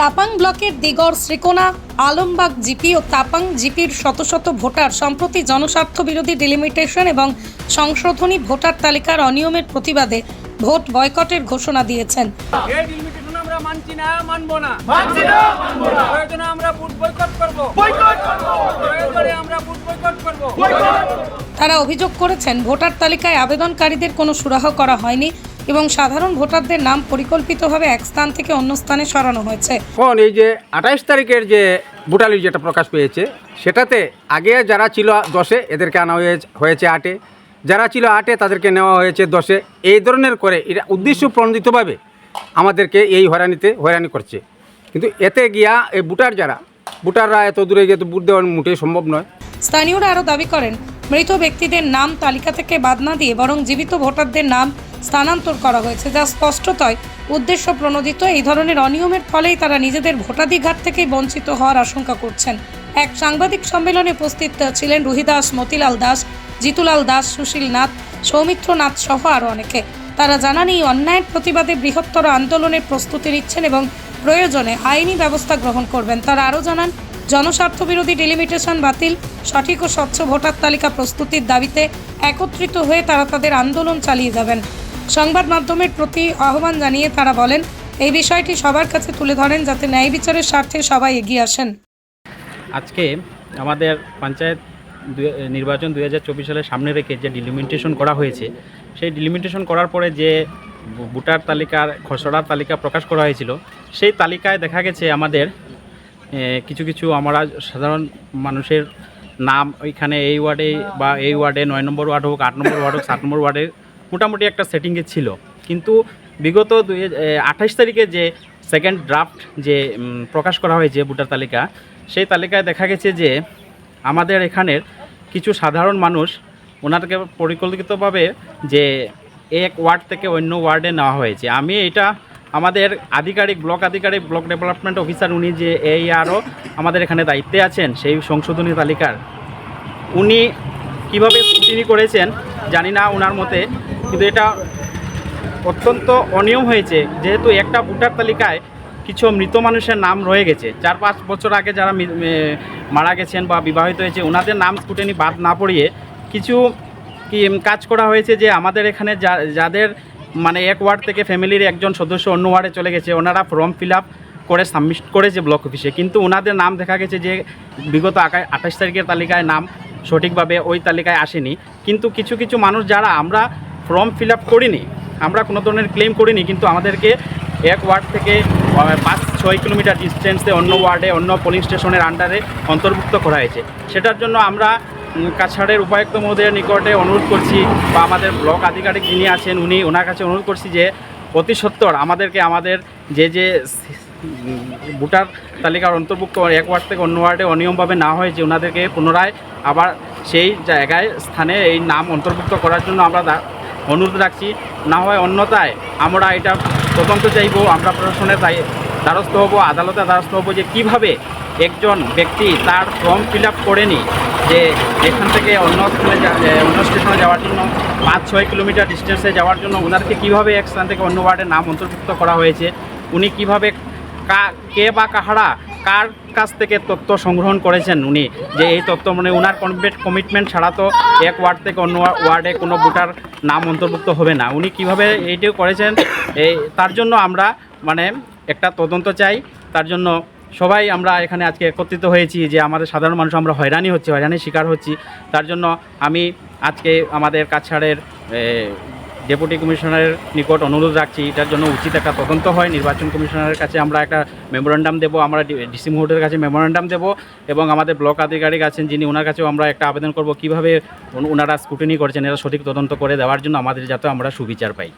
তাপাং ব্লকের দিগর শ্রীকোনা আলমবাগ জিপি ও তাপাং জিপির শত শত ভোটার সম্প্রতি জনস্বার্থ বিরোধী ডিলিমিটেশন এবং সংশোধনী ভোটার তালিকার অনিয়মের প্রতিবাদে ভোট বয়কটের ঘোষণা দিয়েছেন। আমরা মানছি না মানবো না। মানছি না মানবো না। প্রয়োজনে আমরা বুট বয়কট করব। বয়কট করব। প্রয়োজনে আমরা বুট বয়কট করব। বয়কট। তারা অভিযোগ করেছেন ভোটার তালিকায় আবেদনকারীদের কোনো সুরাহ করা হয়নি। এবং সাধারণ ভোটারদের নাম পরিকল্পিতভাবে এক স্থান থেকে অন্য স্থানে সরানো হয়েছে। এখন এই যে আঠাইশ তারিখের যে ভোটার যেটা প্রকাশ পেয়েছে সেটাতে আগে যারা ছিল দশে এদেরকে আনা হয়েছে হয়েছে আটে। যারা ছিল আটে তাদেরকে নেওয়া হয়েছে দশে। এই ধরনের করে এটা উদ্দেশ্য প্রণোদিতভাবে আমাদেরকে এই হয়রানিতে হয়রানি করছে। কিন্তু এতে গিয়া এই বুটার যারা বুটাররা এত দূরে গিয়ে তো ভোট দেওয়া মোটেই সম্ভব নয়। স্থানীয়রা আরও দাবি করেন মৃত ব্যক্তিদের নাম তালিকা থেকে বাদ না দিয়ে বরং জীবিত ভোটারদের নাম স্থানান্তর করা হয়েছে, যা স্পষ্টতই উদ্দেশ্য প্রণোদিত। এই ধরনের অনিয়মের ফলেই তারা নিজেদের ভোটাধিকার থেকে বঞ্চিত হওয়ার আশঙ্কা করছেন। এক সাংবাদিক সম্মেলনে উপস্থিত ছিলেন রুহি দাস মতিলাল দাস, জিতুলাল দাস, সুশীল নাথ, সৌমিত্র নাথ সহ আরও অনেকে। তারা জানান, এই অন্যায়ের প্রতিবাদে বৃহত্তর আন্দোলনের প্রস্তুতি নিচ্ছেন এবং প্রয়োজনে আইনি ব্যবস্থা গ্রহণ করবেন। তারা আরও জানান, জনস্বার্থ বিরোধী ডেলিমিটেশন বাতিল, সঠিক ও স্বচ্ছ ভোটার তালিকা প্রস্তুতির দাবিতে একত্রিত হয়ে তারা তাদের আন্দোলন চালিয়ে যাবেন। সংবাদ মাধ্যমের প্রতি আহ্বান জানিয়ে তারা বলেন, এই বিষয়টি সবার কাছে তুলে ধরেন যাতে ন্যায় বিচারের স্বার্থে সবাই এগিয়ে আসেন। আজকে আমাদের পঞ্চায়েত দু- নির্বাচন দুই হাজার চব্বিশ সালের সামনে রেখে যে ডিলিমিটেশন করা হয়েছে, সেই ডিলিমিটেশন করার পরে যে ভোটার তালিকার, খসড়ার তালিকা প্রকাশ করা হয়েছিল, সেই তালিকায় দেখা গেছে আমাদের কিছু কিছু আমরা সাধারণ মানুষের নাম ওইখানে এই ওয়ার্ডে বা এই ওয়ার্ডে নয় নম্বর ওয়ার্ড হোক, আট নম্বর ওয়ার্ড হোক, সাত নম্বর ওয়ার্ডে মোটামুটি একটা সেটিংয়ে ছিল। কিন্তু বিগত দুই আঠাশ তারিখে যে সেকেন্ড ড্রাফট যে প্রকাশ করা হয়েছে ভোটার তালিকা, সেই তালিকায় দেখা গেছে যে, আমাদের এখানের কিছু সাধারণ মানুষ ওনাদেরকে পরিকল্পিতভাবে যে, এক ওয়ার্ড থেকে অন্য ওয়ার্ডে নেওয়া হয়েছে। আমি এটা আমাদের আধিকারিক, ব্লক আধিকারিক, ব্লক ডেভেলপমেন্ট অফিসার, উনি যে এই আরও আমাদের এখানে দায়িত্বে আছেন, সেই সংশোধনী তালিকার, উনি কীভাবে স্ক্রুটিনি করেছেন জানি না ওনার মতে কিন্তু এটা অত্যন্ত অনিয়ম হয়েছে। যেহেতু একটা ভোটার তালিকায় কিছু মৃত মানুষের নাম রয়ে গেছে। চার পাঁচ বছর আগে যারা মারা গেছেন বা বিবাহিত হয়েছে, ওনাদের নাম স্কুটেনি বাদ না পড়িয়ে কিছু কি কাজ করা হয়েছে যে আমাদের এখানে যাদের মানে এক ওয়ার্ড থেকে ফ্যামিলির একজন সদস্য অন্য ওয়ার্ডে চলে গেছে, ওনারা ফর্ম ফিল আপ করে সাবমিট করেছে ব্লক অফিসে। কিন্তু ওনাদের নাম দেখা গেছে যে বিগত আঠাশ তারিখের তালিকায় নাম সঠিকভাবে ওই তালিকায় আসেনি। কিন্তু কিছু কিছু মানুষ যারা আমরা ফর্ম ফিল আপ করিনি। আমরা কোনো ধরনের ক্লেম করিনি, কিন্তু আমাদেরকে এক ওয়ার্ড থেকে পাঁচ, ছয় কিলোমিটার ডিস্টেন্সে অন্য ওয়ার্ডে, অন্য পোলিং স্টেশনের আন্ডারে অন্তর্ভুক্ত করা হয়েছে। সেটার জন্য আমরা কাছাড়ের উপায়ুক্ত মহোদয়ের নিকটে অনুরোধ করছি বা আমাদের ব্লক আধিকারিক যিনি আছেন, উনি ওনার কাছে অনুরোধ করছি যে অতি সত্বর আমাদেরকে আমাদের যে যে ভোটার তালিকার অন্তর্ভুক্ত এক ওয়ার্ড থেকে অন্য ওয়ার্ডে অনিয়মভাবে না হয়েছে ওনাদেরকে পুনরায় আবার সেই জায়গায়, স্থানে এই নাম অন্তর্ভুক্ত করার জন্য আমরা অনুরোধ রাখছি। না হয় অন্যথায় আমরা এটা তদন্ত চাইব, আমরা প্রশাসনের দায়ী দ্বারস্থ হব, আদালতে দ্বারস্থ হব যে কীভাবে একজন ব্যক্তি তার ফর্ম ফিল আপ করেনি, যে এখান থেকে অন্য স্থানে অন্য স্টেশনে যাওয়ার জন্য, পাঁচ, ছয় কিলোমিটার ডিস্টেন্সে যাওয়ার জন্য ওনারকে কীভাবে এক স্থান থেকে অন্য ওয়ার্ডের নাম অন্তর্ভুক্ত করা হয়েছে, উনি কীভাবে কা, কে বা কাহারা, কার কাছ থেকে তথ্য সংগ্রহণ করেছেন উনি। যে এই তথ্য মানে ওনার কমিটমেন্ট কমিটমেন্ট ছাড়া তো এক ওয়ার্ড থেকে অন্য ওয়ার্ডে কোনো ভোটার নাম অন্তর্ভুক্ত হবে না। উনি কীভাবে এইটিও করেছেন এই তার জন্য আমরা মানে একটা তদন্ত চাই। তার জন্য সবাই আমরা এখানে আজকে একত্রিত হয়েছি যে আমাদের সাধারণ মানুষ আমরা হয়রানি হচ্ছি, হয়রানির শিকার হচ্ছি। তার জন্য আমি আজকে আমাদের কাছাড়ের ডেপুটি কমিশনারের নিকট অনুরোধ রাখছি, এটার জন্য উচিত একটা তদন্ত হয়। নির্বাচন কমিশনারের কাছে আমরা একটা মেমোরান্ডাম দেবো, আমরা ডিসি মুহূর্তের কাছে মেমোরান্ডাম দেবো এবং আমাদের ব্লক আধিকারিক আছেন যিনি ওনার কাছেও আমরা একটা আবেদন করব কীভাবে ওনারা স্কুটিনি করছেন, এরা সঠিক তদন্ত করে দেওয়ার জন্য আমাদের যাতে আমরা সুবিচার পাই।